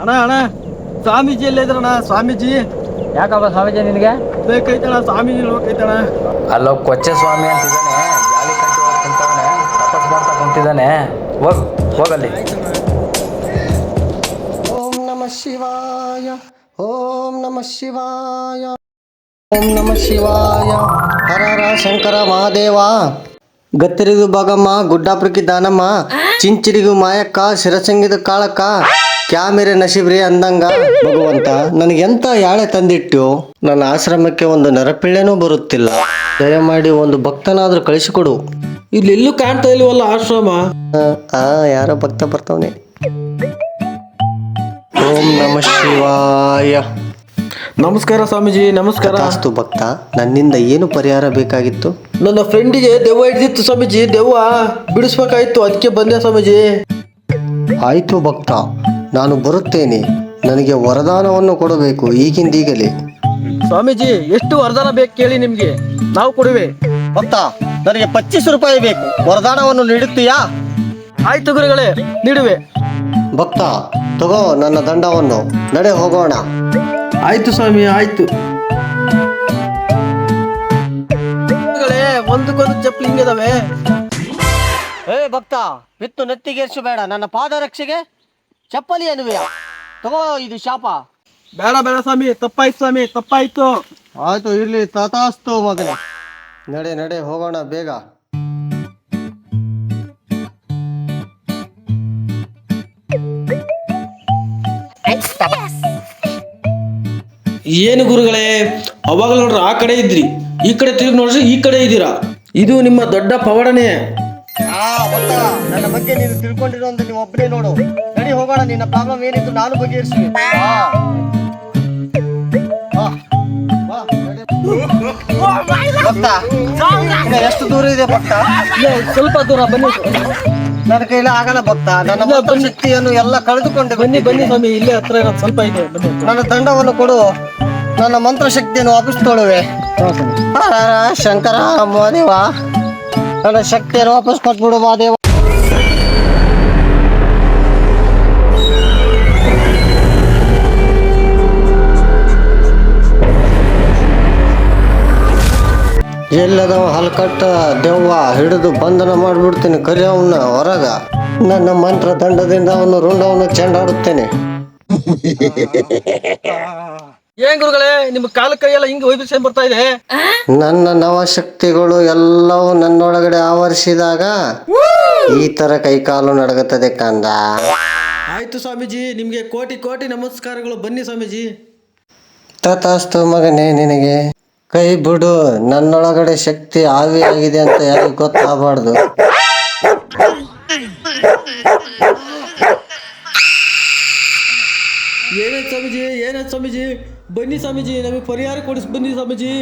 ಅಣ್ಣ ಅಣ್ಣ ಸ್ವಾಮೀಜಿ ಎಲ್ಲಿದ್ರಣ್ಣ ಸ್ವಾಮೀಜಿ? ಯಾಕಪ್ಪ ಸ್ವಾಮೀಜಿ ನಿನಗೆ? ಬೇಕೈತಣ್ಣ ಸ್ವಾಮೀಜಿ ಹೋಗೈತಣ್ಣ ಅಲ್ಲೋ ಕೊಚ್ಚೆ ಸ್ವಾಮಿ ಅಂತಿದ್ದಾನೆ ಜಾಲಿ ಕಂಟಿ ಒಳಗೆ ಕುಂತವನೆ ತಪಸ್ ಮಾಡ್ತಾ ಕುಂತಿದ್ದಾನೆ. ಹೋಗ್ ಹೋಗಲ್ಲಿ. ಓಂ ನಮ ಶಿವಾಯ ಓಂ ನಮ ಶಿವಾಯ ಓಂ ನಮ ಶಿವಾಯ ಹರ ಹರ ಶಂಕರ ಮಹಾದೇವ. ಗತ್ತರಿಗೂ ಭಾಗಮ್ಮ ಗುಡ್ಡಾಪುರಕ್ಕೆ ದಾನಮ್ಮ ಚಿಂಚಿರಿಗೂ ಮಾಯಕ್ಕ ಶಿರಸಂಗಿದ ಕಾಳಕ್ಕ ಕ್ಯಾಮೆರೆ ನಶಿಬ್ರಿ ಅಂದಂಗ. ಭಗವಂತ ನನಗೆಂತ ಯಾಳೆ ತಂದಿಟ್ಟು ನನ್ನ ಆಶ್ರಮಕ್ಕೆ ಒಂದು ನರಪಿಳ್ಳೆನೂ ಬರುತ್ತಿಲ್ಲ. ದಯಮಾಡಿ ಒಂದು ಭಕ್ತನಾದ್ರೂ ಕಳಿಸಿಕೊಡು. ಇಲ್ಲಿ ಎಲ್ಲೂ ಕಾಣ್ತಾ ಇಲ್ವಲ್ಲ ಆಶ್ರಮ? ಆ, ಆ ಯಾರೋ ಭಕ್ತ ಬರ್ತಾವನೆ. ಓಂ ನಮ ಶಿವಾಯ. ನಮಸ್ಕಾರ ಸ್ವಾಮೀಜಿ ನಮಸ್ಕಾರ. ಅಸ್ತು ಭಕ್ತ ನನ್ನಿಂದ ಏನು ಪರಿಹಾರ ಬೇಕಾಗಿತ್ತು? ನನ್ನ ಫ್ರೆಂಡಿಗೆ ದೆವ್ವ ಹಿಡಿದಿತ್ತು ಸ್ವಾಮೀಜಿ ದೆವ್ವ ಬಿಡಿಸ್ಬೇಕಾಯ್ತು ಅದಕ್ಕೆ ಬಂದೆ ಸ್ವಾಮೀಜಿ. ಆಯ್ತು ಭಕ್ತ ನಾನು ಬರುತ್ತೇನೆ ನನಗೆ ವರದಾನವನ್ನು ಕೊಡಬೇಕು ಈಗಿಂದೀಗಲೇ. ಸ್ವಾಮೀಜಿ ಎಷ್ಟು ವರದಾನ ಬೇಕು ಕೇಳಿ ನಿಮ್ಗೆ? ನಾವು ಕೊಡುವೆ. ಭಕ್ತ ನನಗೆ ಪಚ್ಚೀಸ್ ರೂಪಾಯಿ ಬೇಕು ವರದಾನವನ್ನು ನೀಡುತ್ತೀಯಾ? ಆಯ್ತು ಗುರುಗಳೇ ನೀಡುವೆ. ಭಕ್ತ ತಗೋ ನನ್ನ ದಂಡವನ್ನು ನಡೆ ಹೋಗೋಣ. ಆಯ್ತು ಸ್ವಾಮಿ ಆಯ್ತು. ಒಂದು ಒಂದಕ್ಕೊಂದು ಚಪ್ಪಲಿ ಹಿಂಗಿದಾವೆ ಏ ಭಕ್ತ ಬಿತ್ತು ನೆತ್ತಿಗೇರ್ಸು ಬೇಡ ನನ್ನ ಪಾದರಕ್ಷೆಗೆ ಚಪ್ಪಲಿ ಏನು ತಗೋ ಇದು ಶಾಪ. ಬೇಡ ಬೇಡ ಸ್ವಾಮಿ ತಪ್ಪಾಯ್ತು ಸ್ವಾಮಿ ತಪ್ಪಾಯ್ತು. ಆಯ್ತು ಇರ್ಲಿ ತಥಾಸ್ತು ಮಗನೇ. ನಡೆ ನಡೆ ಹೋಗೋಣ ಬೇಗ. ಏನು ಗುರುಗಳೇ? ಅವಾಗ ನೋಡ್ರಿ ಆ ಕಡೆ ಇದ್ರಿ, ಈ ಕಡೆ ತಿರುಗಿ ನೋಡ್ರಿ ಈ ಕಡೆ ಇದ್ದೀರಾ? ಇದು ನಿಮ್ಮ ದೊಡ್ಡ ಪವಾಡನೆ. ಆ ನನ್ನ ಬಗ್ಗೆ ನೀನು ತಿಳ್ಕೊಂಡಿರೋ ಅಂತ ನೀವು ಒಬ್ಬನೇ ನೋಡು. ನಡಿ ಹೋಗೋಣ, ನಿನ್ನ ಪ್ರಾಬ್ಲಮ್ ಏನಿತ್ತು ನಾನು ಬಗೆಹರಿಸುವೆ ಭಕ್ತ ಎಷ್ಟು ದೂರ ಇದೆ ಭಕ್ತ ಸ್ವಲ್ಪ ದೂರ ಬನ್ನಿ. ನನ್ನ ಕೈಲಿ ಆಗಲ್ಲ ಭಕ್ತ. ನನ್ನ ಮಂತ್ರ ಶಕ್ತಿಯನ್ನು ಎಲ್ಲ ಕಳೆದುಕೊಂಡೆ ಬನ್ನಿ ಬನ್ನಿ ಸ್ವಾಮಿ. ಇಲ್ಲೇ ಹತ್ರ ಇರೋದು ಸ್ವಲ್ಪ ಇದೆ ನನ್ನ ತಂಡವನ್ನು ಕೊಡು. ನನ್ನ ಮಂತ್ರ ಶಕ್ತಿಯನ್ನು ವಾಪಸ್ ಶಂಕರ ಮಹಾದೇವ. ನನ್ನ ಶಕ್ತಿಯನ್ನು ವಾಪಸ್ ಕೊಟ್ಬಿಡು ಮಹಾದೇವ. ಎಲ್ಲದವ ಹಲ್ಕಟ್ಟ ದೆವ್ವ ಹಿಡಿದು ಬಂಧನ ಮಾಡಿಬಿಡ್ತೀನಿ ಕರಿ ಅವನ್ನ ಹೊರಗ. ನನ್ನ ಮಂತ್ರ ದಂಡದಿಂದ ಅವನು ರುಂಡವನ್ನು ಚೆಂಡಾಡುತ್ತೇನೆ. ಏನ್ ಗುರುಗಳೇ ನಿಮ್ ಕಾಲ ಕೈಯೆಲ್ಲ ಹಿಂಗೆ ವೈಬ್ರೇಷನ್ ಬರ್ತಾ ಇದೆ? ನನ್ನ ನವಶಕ್ತಿಗಳು ಎಲ್ಲವೂ ನನ್ನೊಳಗಡೆ ಆವರಿಸಿದಾಗ ಈ ತರ ಕೈಕಾಲು ನಡಗುತ್ತದೆ ಕಂದ. ಆಯ್ತು ಸ್ವಾಮೀಜಿ ನಿಮ್ಗೆ ಕೋಟಿ ಕೋಟಿ ನಮಸ್ಕಾರಗಳು. ಬನ್ನಿ ಸ್ವಾಮೀಜಿ. ತಥಾಸ್ತು ಮಗನೇ ನಿನಗೆ. ಕೈ ಬಿಡು, ನನ್ನೊಳಗಡೆ ಶಕ್ತಿ ಆವಿಯಾಗಿದೆ ಅಂತ ಯಾರಿಗೂ ಗೊತ್ತಾಗಬಾರ್ದು. ಏನೇ ಸ್ವಾಮೀಜಿ ಏನೇ ಸ್ವಾಮೀಜಿ, ಬನ್ನಿ ಸ್ವಾಮೀಜಿ, ನಮಗೆ ಪರಿಹಾರ ಕೊಡಿಸಿ ಬನ್ನಿ ಸ್ವಾಮೀಜಿ.